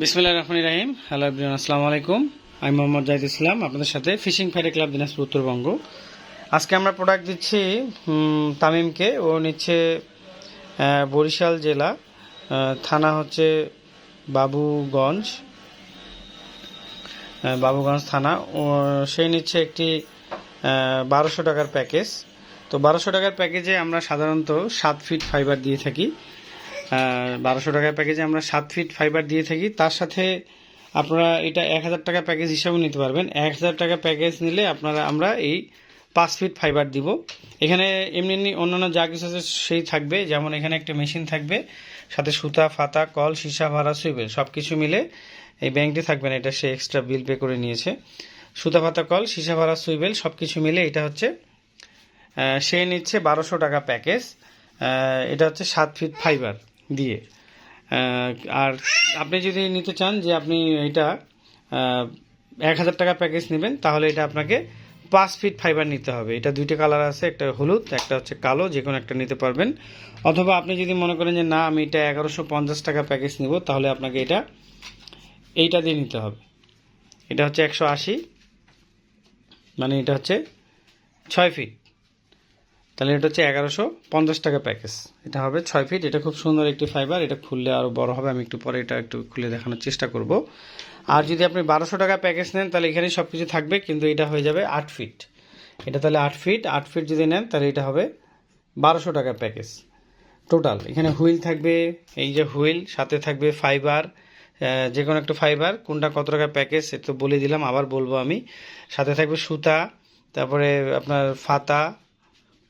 বিসমিল্লাহ রহমান রাহিম। Hello everyone, আসসালামু আলাইকুম। আমি মোহাম্মদ জাহিদ ইসলাম, আপনাদের সাথে fishing Friday club Dinajpur Uttarbanga. আজকে আমরা প্রোডাক্ট দিচ্ছি তামিমকে। ও নিচ্ছে বরিশাল জেলা থানা হচ্ছে বাবুগঞ্জ বাবুগঞ্জ থানা। ও, সে নিচ্ছে একটি বারোশো টাকার প্যাকেজ। তো বারোশো টাকার প্যাকেজে আমরা সাধারণত সাত ফিট ফাইবার দিয়ে থাকি। বারোশো টাকার প্যাকেজে আমরা সাত ফিট ফাইবার দিয়ে থাকি। তার সাথে আপনারা এটা এক হাজার টাকা প্যাকেজ হিসাবেও নিতে পারবেন। এক হাজার টাকা প্যাকেজ নিলে আপনারা, আমরা এই পাঁচ ফিট ফাইবার দিব। এখানে এমনি এমনি অন্যান্য যা কিছু আছে সেই থাকবে। যেমন এখানে একটা মেশিন থাকবে, সাথে সুতা, ফাতা, কল, সীসা, ভাড়া, সুইবেল সব কিছু মিলে এই ব্যাংকটি থাকবে না। এটা সে এক্সট্রা বিল পে করে নিয়েছে। সুতা, ফাতা, কল, সীসা, ভাড়া, সুইবেল সব কিছু মিলে এটা হচ্ছে সে নিচ্ছে বারোশো টাকা প্যাকেজ এটা হচ্ছে সাত ফিট ফাইবার দিয়ে। আর আপনি যদি নিতে চান যে আপনি এটা এক হাজার টাকা প্যাকেজ নেবেন, তাহলে এটা আপনাকে পাঁচ ফিট ফাইবার নিতে হবে। এটা দুইটা কালার আছে, একটা হলুদ, একটা হচ্ছে কালো যে কোনো একটা নিতে পারবেন। অথবা আপনি যদি মনে করেন যে না, আমি এটা এগারোশো পঞ্চাশ টাকা প্যাকেজ নিব, তাহলে আপনাকে এটা এইটা দিয়ে নিতে হবে। এটা হচ্ছে একশো আশি মানে এটা হচ্ছে ছয় ফিট তাহলে এটা হচ্ছে এগারোশো পঞ্চাশ টাকা প্যাকেজ। এটা হবে ছয় ফিট। এটা খুব সুন্দর একটি ফাইবার। এটা খুললে আরও বড় হবে। আমি একটু পরে এটা একটু খুলে দেখানোর চেষ্টা করব। আর যদি আপনি বারোশো টাকা প্যাকেজ নেন, তাহলে এখানে সব কিছু থাকবে, কিন্তু এটা হয়ে যাবে আট ফিট। এটা তাহলে আট ফিট। আট ফিট যদি নেন, তাহলে এটা হবে বারোশো টাকা প্যাকেজ। টোটাল এখানে হুইল থাকবে। এই যে হুইল, সাথে থাকবে ফাইবার। যে কোনো একটা ফাইবার। কোনটা কত টাকা প্যাকেজ সে তো বলে দিলাম। আবার বলব আমি। সাথে থাকবে সুতা। তারপরে আপনার ফাতা।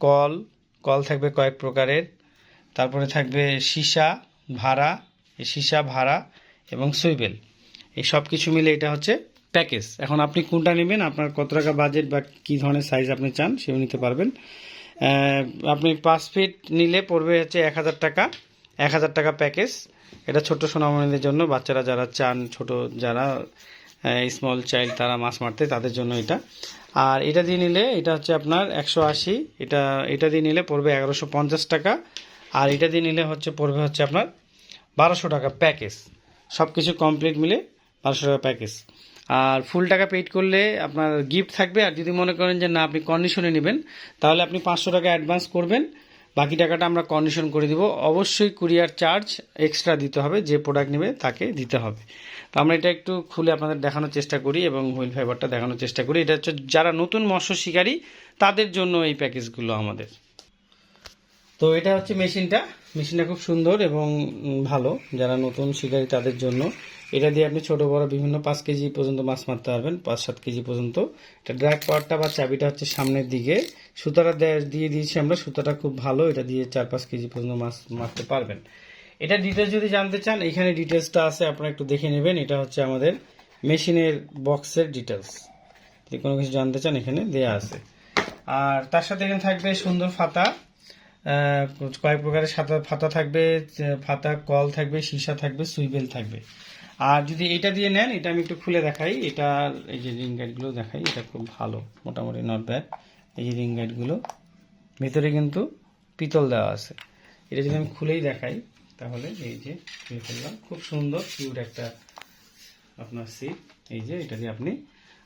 কল কল থাকবে কয়েক প্রকারের। তারপরে থাকবে সীসা, ভাড়া সীসা, ভাড়া এবং সুইবেল। এই সব কিছু মিলে এটা হচ্ছে প্যাকেজ। এখন আপনি কোনটা নেবেন, আপনার কত টাকা বাজেট বা কী ধরনের সাইজ আপনি চান সেও নিতে পারবেন। আপনি পাঁচ ফিট নিলে পড়বে হচ্ছে এক হাজার টাকা, এক হাজার টাকা প্যাকেজ। এটা ছোট সোনামণিদের জন্য, বাচ্চারা যারা চান, ছোট যারা স্মল চাইল্ড তারা মাছ মারতে, তাদের জন্য এটা। আর এটা দিয়ে নিলে, এটা হচ্ছে আপনার একশো আশি, এটা এটা দিয়ে নিলে পড়বে এগারোশো পঞ্চাশ টাকা। আর এটা দিয়ে নিলে হচ্ছে, পড়বে হচ্ছে আপনার বারোশো টাকা প্যাকেজ। সব কিছু কমপ্লিট মিলে বারোশো টাকা প্যাকেজ। আর ফুল টাকা পেড করলে আপনার গিফট থাকবে। আর যদি মনে করেন যে না, আপনি কন্ডিশনে নেবেন, তাহলে আপনি পাঁচশো টাকা অ্যাডভান্স করবেন। বাকি টাকাটা আমরা কন্ডিশন করে দিব। অবশ্যই কুরিয়ার চার্জ এক্সট্রা দিতে হবে, যে প্রোডাক্ট নেবে তাকে দিতে হবে। তো আমরা এটা একটু খুলে আপনাদের দেখানোর চেষ্টা করি এবং হুইল ফাইবারটা দেখানোর চেষ্টা করি। এটা হচ্ছে যারা নতুন মৎস্য শিকারী, তাদের জন্য এই প্যাকেজগুলো আমাদের। তো এটা হচ্ছে মেশিনটা। মেশিনটা খুব সুন্দর এবং ভালো। যারা নতুন শিকারী, তাদের জন্য। এটা দিয়ে আপনি ছোট, বড় বিভিন্ন পাঁচ কেজি পর্যন্ত মাছ মারতে পারবেন, পাঁচ, সাত কেজি পর্যন্ত। এটা ড্রাগ পাওয়ারটা বা চাবিটা হচ্ছে সামনের দিকে। সুতাটা দিয়ে দিয়েছি আমরা, সুতাটা খুব ভালো, এটা দিয়ে চার, পাঁচ কেজি পর্যন্ত মাছ মারতে পারবেন। এটা ডিটেলস যদি জানতে চান, এখানে ডিটেলসটা আছে, আপনারা একটু দেখে নেবেন। এটা হচ্ছে আমাদের মেশিনের বক্সের ডিটেলস যদি কোনো কিছু জানতে চান, এখানে দেয়া আছে। আর তার সাথে এখানে থাকবে সুন্দর ফাতা। কয়েক প্রকারের সাদা ফাতা থাকবে ফাতা, কল থাকবে, সীসা থাকবে, সুইবেল থাকবে। আর যদি এটা দিয়ে নেন, এটা আমি একটু খুলে দেখাই। এটা, এই যে রিং গাইডগুলো দেখাই, এটা খুব ভালো, মোটামুটি নট ব্যাড এই যে রিং গাইডগুলো ভিতরে কিন্তু পিতল দেওয়া আছে। এটা যদি আমি খুলেই দেখাই, তাহলে এই যে খুলে ফেললাম, খুব সুন্দর কিউট একটা আপনার সিট এই যে এটা দিয়ে আপনি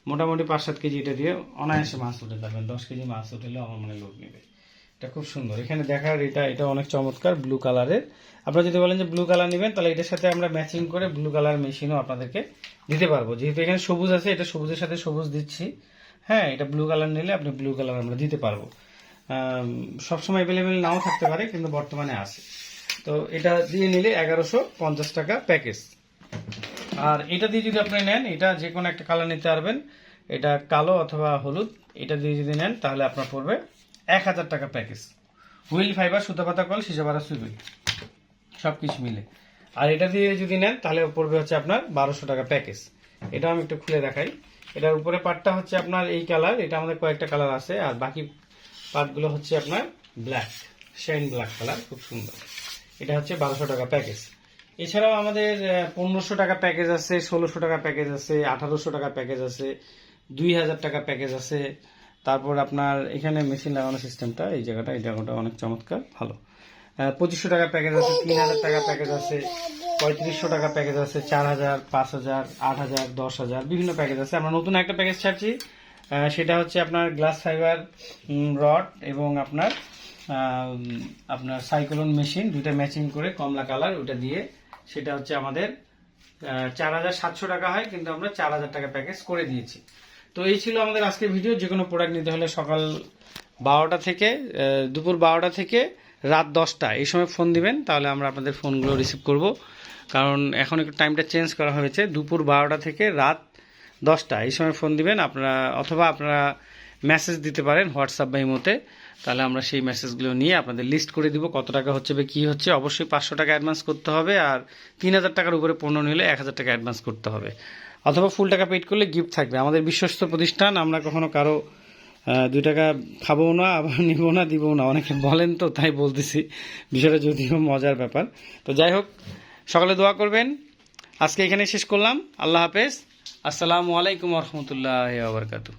মোটামুটি পাঁচ সাত কেজি এটা দিয়ে অনায়াসে মাছ উঠে পারবেন দশ কেজি মাছ উঠলে আমার মনে লোক নেবে। এটা খুব সুন্দর। এখানে দেখার এটা এটা অনেক চমৎকার ব্লু কালারের আপনারা যদি বলেন যে ব্লু কালার নেবেন, তাহলে এটার সাথে আমরা ম্যাচিং করে ব্লু কালার মেশিনও আপনাদেরকে দিতে পারব। যেহেতু এখানে সবুজ আছে, এটা সবুজের সাথে সবুজ দিচ্ছি। হ্যাঁ এটা ব্লু কালার নিলে আপনি ব্লু কালার আমরা দিতে পারব। সবসময় অ্যাভেলেবেল নাও থাকতে পারে, কিন্তু বর্তমানে আছে। তো এটা দিয়ে নিলে এগারোশো পঞ্চাশ টাকা প্যাকেজ আর এটা দিয়ে যদি আপনি নেন, এটা যে কোনো একটা কালার নিতে পারবেন। এটা কালো অথবা হলুদ, এটা দিয়ে যদি নেন, তাহলে আপনার পড়বে এক হাজার টাকা প্যাকেজ হুইল ফাইবার সুতাপাতা কল সিসাপাতা সুইবিল সব কিছু মিলে। আর এটা দিয়ে যদি নেন, তাহলে পড়বে হচ্ছে আপনার বারোশো টাকা প্যাকেজ এটা আমি একটু খুলে দেখাই। এটার উপরে পার্টটা হচ্ছে আপনার এই কালার এটা আমাদের কয়েকটা কালার আছে, আর বাকি পার্টগুলো হচ্ছে আপনার ব্ল্যাক শাইন ব্ল্যাক কালার খুব সুন্দর। এটা হচ্ছে বারোশো টাকা প্যাকেজ এছাড়াও আমাদের পনেরোশো টাকা প্যাকেজ আছে, ষোলোশো টাকা প্যাকেজ আছে, আঠারোশো টাকা প্যাকেজ আছে, দুই হাজার টাকা প্যাকেজ আছে। তারপর আপনার এখানে মেশিন লাগানো সিস্টেমটা এই জায়গাটা এই জায়গাটা অনেক চমৎকার, ভালো। পঁচিশশো টাকা প্যাকেজ আছে, তিন হাজার টাকা প্যাকেজ আছে, পঁয়ত্রিশশো টাকা প্যাকেজ আছে, চার হাজার, পাঁচ হাজার, আট হাজার, দশ হাজার, বিভিন্ন প্যাকেজ আছে। আমরা নতুন একটা প্যাকেজ ছাড়ছি সেটা হচ্ছে আপনার গ্লাস ফাইবার রড এবং আপনার আপনার সাইক্লোন মেশিন দুইটা ম্যাচিং করে কমলা কালার ওটা দিয়ে, সেটা হচ্ছে আমাদের চার হাজার সাতশো টাকা হয়, কিন্তু আমরা চার হাজার টাকা প্যাকেজ করে দিয়েছি। তো এই ছিল আমাদের আজকের ভিডিও যে কোনো প্রোডাক্ট নিতে হলে সকাল বারোটা থেকে দুপুর বারোটা থেকে রাত দশটা। এই সময় ফোন দিবেন, তাহলে আমরা আপনাদের ফোনগুলো রিসিভ করব। কারণ এখন একটু টাইমটা চেঞ্জ করা হয়েছে। দুপুর বারোটা থেকে রাত দশটা। এই সময় ফোন দিবেন, আপনারা, অথবা আপনারা মেসেজ দিতে পারেন হোয়াটসঅ্যাপ বা ইমোতে তাহলে আমরা সেই মেসেজগুলো নিয়ে আপনাদের লিস্ট করে দিব, কত টাকা হচ্ছে বা কী হচ্ছে। অবশ্যই পাঁচশো টাকা অ্যাডভান্স করতে হবে, আর তিন হাজার টাকার উপরে পণ্য নিলে এক হাজার টাকা অ্যাডভান্স করতে হবে। অথবা ফুল টাকা পেড করলে গিফট থাকবে। আমাদের বিশ্বস্ত প্রতিষ্ঠান, আমরা কখনো কারও দুই টাকা খাব না, আবার নিব না দিব না। অনেকে বলেন তো, তাই বলতেছি। বিষয়টা যদিও মজার ব্যাপার। তো যাই হোক, সকালে দোয়া করবেন। আজকে এখানে শেষ করলাম। আল্লাহ হাফেজ। আসসালামু আলাইকুম রহমতুল্লাহ আবরকাতু